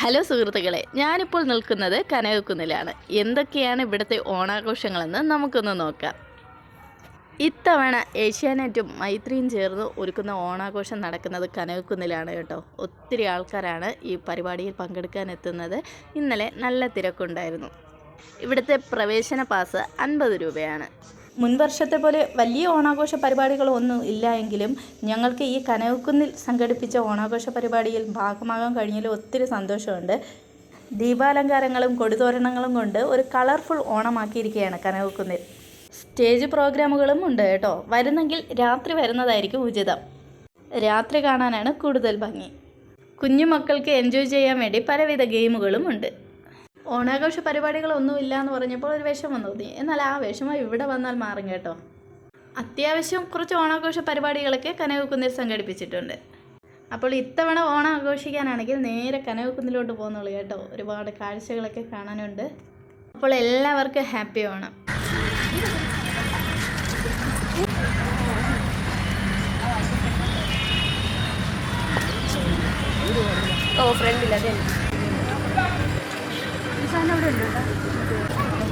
Hello സുഹൃത്തുക്കളെ ഞാനിപ്പോൾ നിൽക്കുന്നത് കനകക്കുന്നിലാണ്. എന്തൊക്കെയാണ് ഇവിടുത്തെ ഓണാഘോഷങ്ങളെന്ന് നമുക്കൊന്ന് നോക്കാം. ഇത്തവണ ഏഷ്യാനെറ്റും മൈത്രിയും ചേർന്ന് ഒരുക്കുന്ന ഓണാഘോഷം നടക്കുന്നത് കനകക്കുന്നിലാണ് കേട്ടോ. ഒത്തിരി ആൾക്കാരാണ് ഈ പരിപാടിയിൽ പങ്കെടുക്കാൻ എത്തുന്നത്. ഇന്നലെ നല്ല തിരക്കുണ്ടായിരുന്നു. ഇവിടുത്തെ പ്രവേശന പാസ് അൻപത് രൂപയാണ്. മുൻവർഷത്തെ പോലെ വലിയ ഓണാഘോഷ പരിപാടികളൊന്നും ഇല്ല എങ്കിലും ഞങ്ങൾക്ക് ഈ കനവക്കുന്നിൽ സംഘടിപ്പിച്ച ഓണാഘോഷ പരിപാടിയിൽ ഭാഗമാകാൻ കഴിഞ്ഞതിൽ ഒത്തിരി സന്തോഷമുണ്ട്. ദീപാലങ്കാരങ്ങളും കൊടിതോരണങ്ങളും കൊണ്ട് ഒരു കളർഫുൾ ഓണമാക്കിയിരിക്കുകയാണ് കനവക്കുന്നിൽ സ്റ്റേജ് പ്രോഗ്രാമുകളും ഉണ്ട് കേട്ടോ. വരുന്നെങ്കിൽ രാത്രി വരുന്നതായിരിക്കും ഉചിതം. രാത്രി കാണാനാണ് കൂടുതൽ ഭംഗി. കുഞ്ഞുമക്കൾക്ക് എൻജോയ് ചെയ്യാൻ വേണ്ടി പലവിധ ഗെയിമുകളും ഉണ്ട്. ഓണാഘോഷ പരിപാടികളൊന്നും ഇല്ല എന്ന് പറഞ്ഞപ്പോൾ ഒരു വിഷമം തോന്നി എന്നാൽ ആ വിഷമം ഇവിടെ വന്നാൽ മാറും കേട്ടോ. അത്യാവശ്യം കുറച്ച് ഓണാഘോഷ പരിപാടികളൊക്കെ കനകക്കുന്നിൽ സംഘടിപ്പിച്ചിട്ടുണ്ട്. അപ്പോൾ ഇത്തവണ ഓണം ആഘോഷിക്കാനാണെങ്കിൽ നേരെ കനകക്കുന്നിലോട്ട് പോകുന്നുള്ളൂ കേട്ടോ. ഒരുപാട് കാഴ്ചകളൊക്കെ കാണാനുണ്ട്. അപ്പോൾ എല്ലാവർക്കും ഹാപ്പി ഓണം. ഓ ഫ്രണ്ടില്ല അതെ. അവിടെ ഉണ്ട് ഇവിടെ